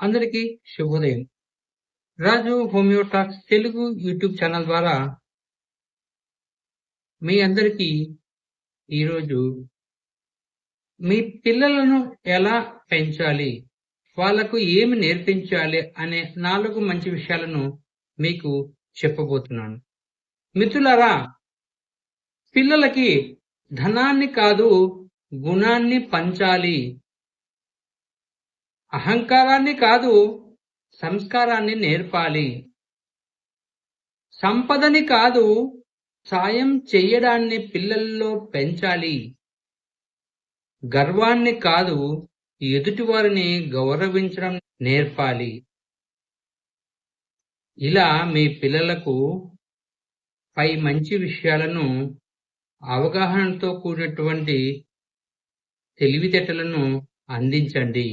అందరికీ శుభోదయం. రాజు హోమియోటాక్స్ తెలుగు యూట్యూబ్ ఛానల్ ద్వారా మీ అందరికీ ఈరోజు మీ పిల్లలను ఎలా పెంచాలి వాళ్ళకు ఏమి నేర్పించాలి అనే నాలుగు మంచి విషయాలను మీకు చెప్పబోతున్నాను. మిత్రులారా పిల్లలకి ధనాన్ని కాదు గుణాన్ని పంచాలి. అహంకారాన్ని కాదు సంస్కారాన్ని నేర్పాలి. సంపదని కాదు సాయం చెయ్యడాన్ని పిల్లల్లో పెంచాలి. గర్వాన్ని కాదు ఎదుటివారిని గౌరవించడం నేర్పాలి. ఇలా మీ పిల్లలకు పై మంచి విషయాలను అవగాహనతో కూడినటువంటి తెలివితేటలను అందించండి.